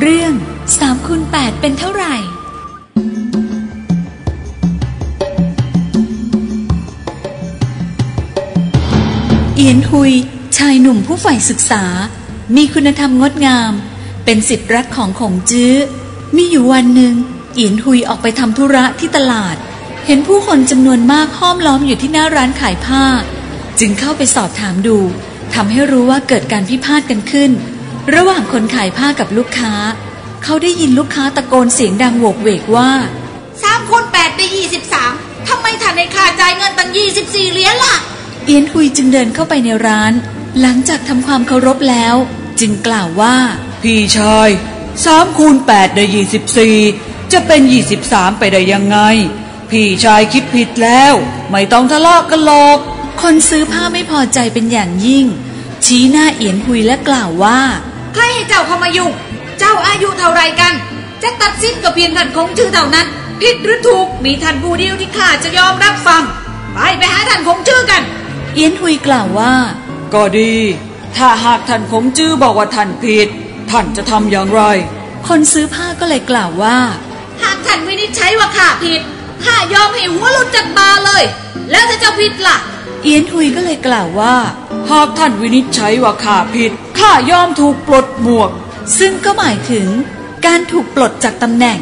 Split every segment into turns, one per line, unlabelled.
เรื่อง3คูณ8เป็นเท่าไหร่ เอียนฮุย ชายหนุ่มผู้ใฝ่ศึกษา มีคุณธรรมงดงาม เป็นสิทธิ์รักของขงจื้อ มีอยู่วันหนึ่ง เอียนฮุยออกไปทำธุระที่ตลาด เห็นผู้คนจำนวนมากห้อมล้อมอยู่ที่หน้าร้านขายผ้า จึงเข้าไปสอบถามดู ทำให้รู้ว่าเกิดการพิพาทกันขึ้น ระหว่างคนขายผ้ากับลูกค้า เขาได้ยินลูกค้าตะโกนเสียงดังโหวกเวกว่า
สามคูณแปดได้ยี่สิบสามทำไมท่านในค่าจ่ายเงินตั้งยี่สิบสี่เหรียญล่ะ
เอียนฮุยจึงเดินเข้าไปในร้าน หลังจากทำความเคารพแล้ว จึงกล่าวว่า
พี่ชายสามคูณแปดได้ยี่สิบสี่จะเป็นยี่สิบสามไปได้ยังไง พี่ชายคิดผิดแล้ว ไม่ต้องทะเลาะกันหรอก
คนซื้อผ้าไม่พอใจเป็นอย่างยิ่ง ชี้หน้าเอียนฮุยและกล่าวว่า
ใครให้เจ้าเข้ามายุ่งเจ้าอายุเท่าไรกัน จะตัดสินก็เพียงท่านคงชื่อเท่านั้นผิดหรือถูกมีท่านผู้เดียวที่ข้าจะยอมรับฟัง ไปไปหาท่านคงชื่อกัน
เอียนฮุยกล่าวว่า
ก็ดี ถ้าหากท่านคงจื้อบอกว่าท่านผิด ท่านจะทำอย่างไร
คนซื้อผ้าก็เลยกล่าวว่า
หากท่านวินิจฉัยว่าข้าผิดข้ายอมให้หัวหลุดจากบาเลย แล้วถ้าเจ้าผิดล่ะ
เอียนฮุยก็เลยกล่าวว่า
หากท่านวินิจฉัยว่าข้าผิดข้ายอมถูกปลดหมวก
ซึ่งก็หมายถึง การถูกปลดจากตำแหน่ง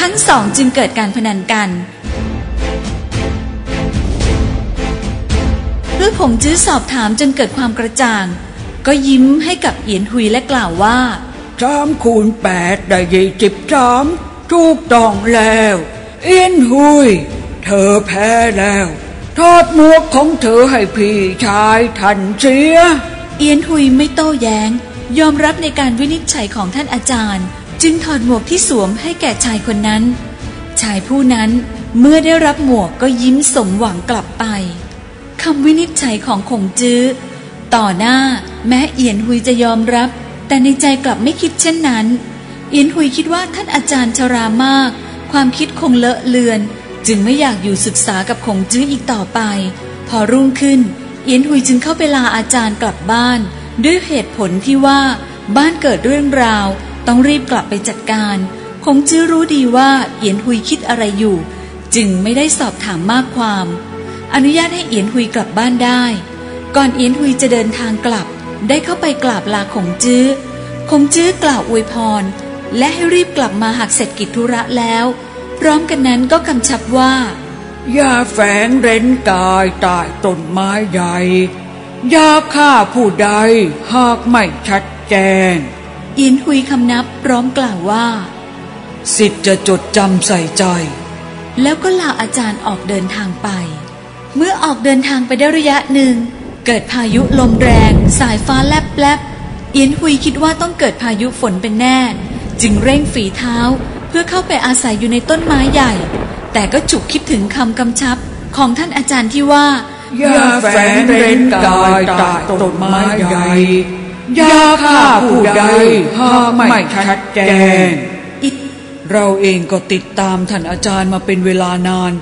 ทั้งสองจึงเกิดการพนันกันเมื่อผงจื้อสอบถามจนเกิดความกระจ่าง ก็ยิ้มให้กับเอียนฮุยและกล่าวว่า
สามคูณแปดได้ยี่สิบสามถูกต้องแล้ว เอ็นหุย เธอแพ้แล้ว ทอดหมวกของเธอให้พี่ชายทันเสีย
เอียนฮุยไม่โต้แย้ง ยอมรับในการวินิจฉัยของท่านอาจารย์ จึงถอดหมวกที่สวมให้แก่ชายคนนั้น ชายผู้นั้นเมื่อได้รับหมวกก็ยิ้มสมหวังกลับไปคำวินิจฉัยของขงจื้อ ต่อหน้าแม้เอียนฮุยจะยอมรับ แต่ในใจกลับไม่คิดเช่นนั้น เอียนฮุยคิดว่าท่านอาจารย์ชรามาก ความคิดคงเลอะเลือน จึงไม่อยากอยู่ศึกษากับขงจื้ออีกต่อไป พอรุ่งขึ้น เอียนฮุยจึงเข้าไปลาอาจารย์กลับบ้าน ด้วยเหตุผลที่ว่า บ้านเกิดเรื่องราว ต้องรีบกลับไปจัดการคงจื้อรู้ดีว่าเอียนฮุยคิดอะไรอยู่ จึงไม่ได้สอบถามมากความ อนุญาตให้เอียนฮุยกลับบ้านได้ ก่อนเอียนฮุยจะเดินทางกลับ ได้เข้าไปกราบลาขงจื้อคงจื้อกล่าวอวยพร และให้รีบกลับมาหากเสร็จกิจธุระแล้ว พร้อมกันนั้นก็กำชับว่า
อย่าแฝงเร้นกายใต้ต้นไม้ใหญ่อย่าฆ่าผู้ใดหากไม่ชัดแจ้ง
เอียนฮุยคำนับพร้อมกล่าวว่า
สิทธิ์จะจดจำใส่ใจ
แล้วก็ลาอาจารย์ออกเดินทางไป เมื่อออกเดินทางไปได้ระยะหนึ่ง เกิดพายุลมแรง สายฟ้าแลบแลบเอียนฮุยคิดว่าต้องเกิดพายุฝนเป็นแน่ จึงเร่งฝีเท้าเพื่อเข้าไปอาศัยอยู่ในต้นไม้ใหญ่ แต่ก็จุกคิดถึงคำกำชับของท่านอาจารย์ที่ว่า
อย่าแฝงเร้นกายใต้ต้นไม้ใหญ่ อย่าฆ่าผู้ใดหากไม่ชัดแจ้ง
อิด
เราเองก็ติดตามท่านอาจารย์มาเป็นเวลานาน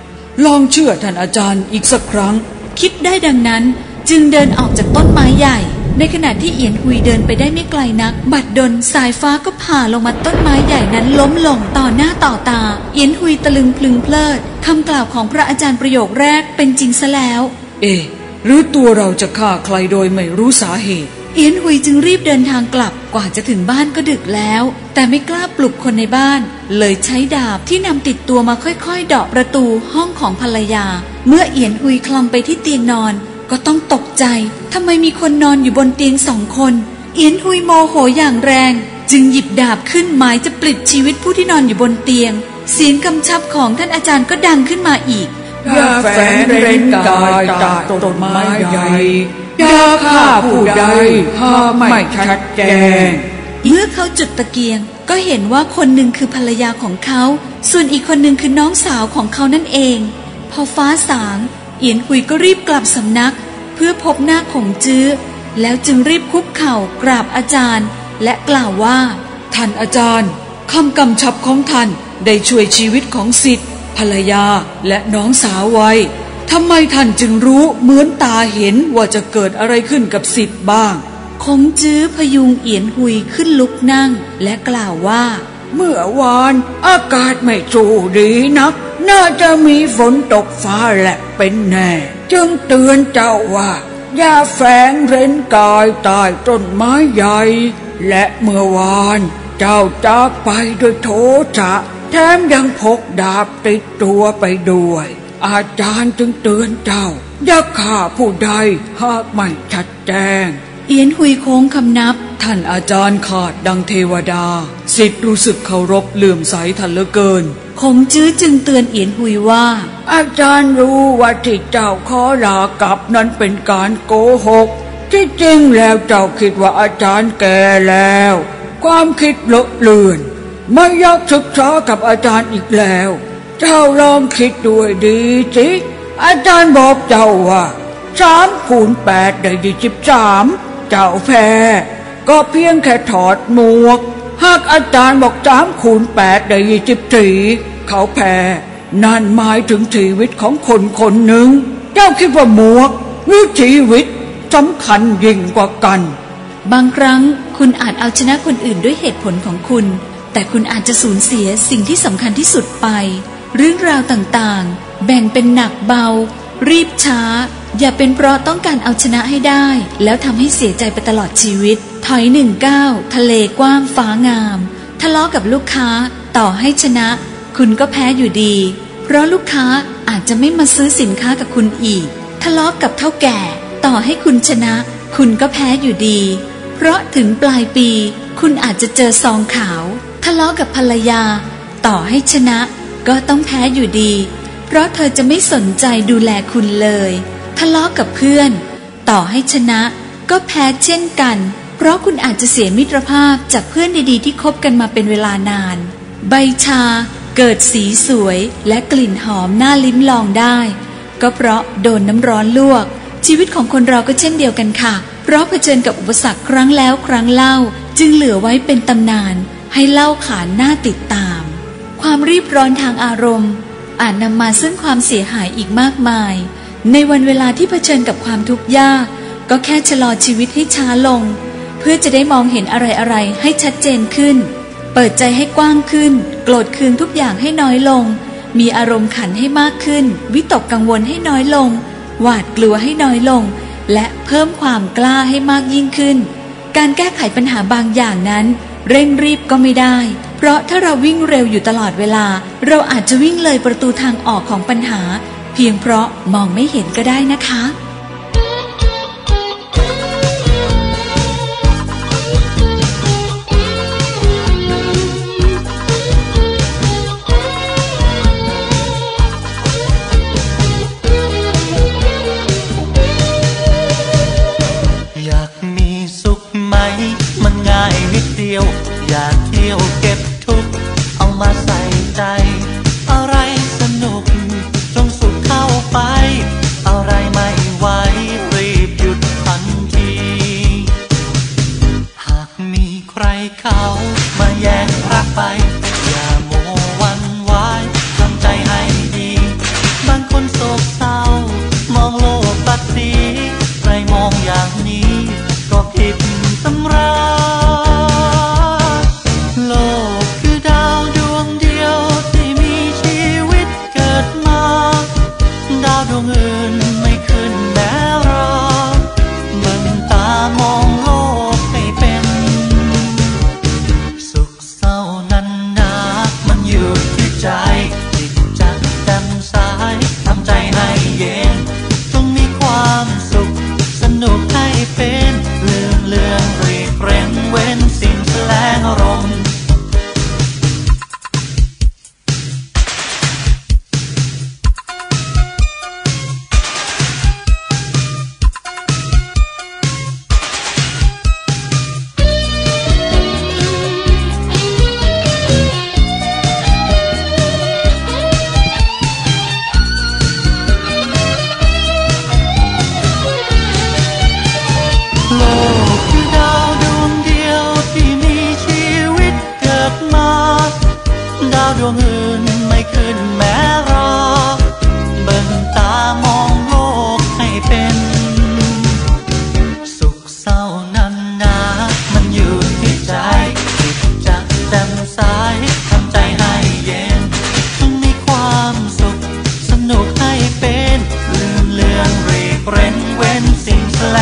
ลองเชื่อท่านอาจารย์อีกสักครั้ง
คิดได้ดังนั้นจึงเดินออกจากต้นไม้ใหญ่ ในขณะที่เอียนฮุยเดินไปได้ไม่ไกลนัก บัดดลสายฟ้าก็ผ่าลงมาต้นไม้ใหญ่นั้นล้มลงต่อหน้าต่อตา เอียนฮุยตะลึงพลึงเพลิดคำกล่าวของพระอาจารย์ประโยคแรกเป็นจริงซะแล้ว
เอ๊ะหรือตัวเราจะฆ่าใครโดยไม่รู้สาเหตุ
เอียนฮุยจึงรีบเดินทางกลับกว่าจะถึงบ้านก็ดึกแล้ว แต่ไม่กล้าปลุกคนในบ้าน เลยใช้ดาบที่นำติดตัวมาค่อยๆเดาะประตูห้องของภรรยา เมื่อเอียนฮุยคลำไปที่เตียงนอน ก็ต้องตกใจทำไมมีคนนอนอยู่บนเตียงสองคน เอียนฮุยโมโหอย่างแรง จึงหยิบดาบขึ้นหมายจะปลิดชีวิตผู้ที่นอนอยู่บนเตียง เสียงกำชับของท่านอาจารย์ก็ดังขึ้นมาอีก
อย่าแฝงเร้นกายใต้ต้นไม้ใหญ่อย่าฆ่าผู้ใดหากไม่ชัดแจ้ง
เมื่อเขาจุดตะเกียง ก็เห็นว่าคนหนึ่งคือภรรยาของเขา ส่วนอีกคนหนึ่งคือน้องสาวของเขานั่นเอง พอฟ้าสาง เอียนหุยก็รีบกลับสำนัก เพื่อพบหน้าของจื้อ แล้วจึงรีบคุกเข่ากราบอาจารย์ และกล่าวว่า
ท่านอาจารย์คำกำชับของท่านได้ช่วยชีวิตของสิทธิ์ภรรยาและน้องสาวไว้ทำไมท่านจึงรู้เหมือนตาเห็นว่าจะเกิดอะไรขึ้นกับสิทธิ์บ้างข
คงจื้อพยุงเอียนหุยขึ้นลุกนั่งและกล่าวว่า
เมื่อวานอากาศไม่สู้ดีนัก น่าจะมีฝนตกฟ้าแหละเป็นแน่ จึงเตือนเจ้าว่า อย่าแฝงเร้นกายใต้ต้นไม้ใหญ่ และเมื่อวานเจ้าจากไปด้วยโทสะแถมยังพกดาบติดตัวไปด้วย อาจารย์จึงเตือนเจ้า อย่าฆ่าผู้ใดหากไม่ชัดแจ้ง
เอียนหุยโค้งคำนับ
ท่านอาจารย์ขาดดังเทวดาสิทธิ์รู้สึกเคารพเลื่อมใสท่านเหลือเกิน
คงจื้อจึงเตือนเอียนหุยว่า
อาจารย์รู้ว่าที่เจ้าขอลากลับนั้นเป็นการโกหก ที่จริงแล้วเจ้าคิดว่าอาจารย์แก่แล้ว ความคิดเลอะเลือนไม่อยากศึกษากับอาจารย์อีกแล้ว เจ้าลองคิดด้วยดีสิอาจารย์บอกเจ้าว่าสามคูณแปดได้ยี่สิบสาม เจ้าแพ้ก็เพียงแค่ถอดหมวก หากอาจารย์บอกสามคูณแปดได้ยี่สิบสี่เขาแพ้นั่นหมายถึงชีวิตของคนคนหนึ่ง เจ้าคิดว่าหมวกหรือชีวิตสำคัญยิ่งกว่ากัน
บางครั้งคุณอาจเอาชนะคนอื่นด้วยเหตุผลของคุณ แต่คุณอาจจะสูญเสียสิ่งที่สำคัญที่สุดไป เรื่องราวต่างๆ แบ่งเป็นหนักเบา รีบช้า อย่าเป็นเพราะต้องการเอาชนะให้ได้ แล้วทำให้เสียใจไปตลอดชีวิต ถอยหนึ่งก้าวทะเลกว้างฟ้างาม ทะเลาะกับลูกค้า ต่อให้ชนะ คุณก็แพ้อยู่ดี เพราะลูกค้าอาจจะไม่มาซื้อสินค้ากับคุณอีก ทะเลาะกับเท่าแก่ ต่อให้คุณชนะ คุณก็แพ้อยู่ดี เพราะถึงปลายปี คุณอาจจะเจอซองขาว ทะเลาะกับภรรยา ต่อให้ชนะ ก็ต้องแพ้อยู่ดี ราะเธอจะไม่สนใจดูแลคุณเลย ทะเลาะกับเพื่อน ต่อให้ชนะ ก็แพ้เช่นกัน เพราะคุณอาจจะเสียมิตรภาพจากเพื่อนดีๆที่คบกันมาเป็นเวลานาน ใบชา เกิดสีสวยและกลิ่นหอมน่าลิ้มลองได้ ก็เพราะโดนน้ำร้อนลวก ชีวิตของคนเราก็เช่นเดียวกันค่ะ เพราะเผชิญกับอุปสรรคครั้งแล้วครั้งเล่า จึงเหลือไว้เป็นตำนาน ให้เล่าขานน่าติดตาม ความรีบร้อนทางอารมณ์ อาจนำมาซึ่งความเสียหายอีกมากมาย ในวันเวลาที่เผชิญกับความทุกข์ยาก ก็แค่ชะลอชีวิตให้ช้าลง เพื่อจะได้มองเห็นอะไรๆให้ชัดเจนขึ้น เปิดใจให้กว้างขึ้น โกรธเคืองทุกอย่างให้น้อยลง มีอารมณ์ขันให้มากขึ้น วิตกกังวลให้น้อยลง หวาดกลัวให้น้อยลง และเพิ่มความกล้าให้มากยิ่งขึ้น การแก้ไขปัญหาบางอย่างนั้น เร่งรีบก็ไม่ได้ เพราะถ้าเราวิ่งเร็วอยู่ตลอดเวลา เราอาจจะวิ่งเลยประตูทางออกของปัญหา เพียงเพราะมองไม่เห็นก็ได้นะคะ
วงอื่นไม่ขึ้นแม้รอ เบิ่งตามองโลกให้เป็น สุขเศร้านั้นนามันอยู่ที่ใจจิตจะแจ่มายทำใจให้เย็นจงมีความสุขสนุกให้เป็น ลืมเรื่องเรียกเร้นเว้นสิ่งแปล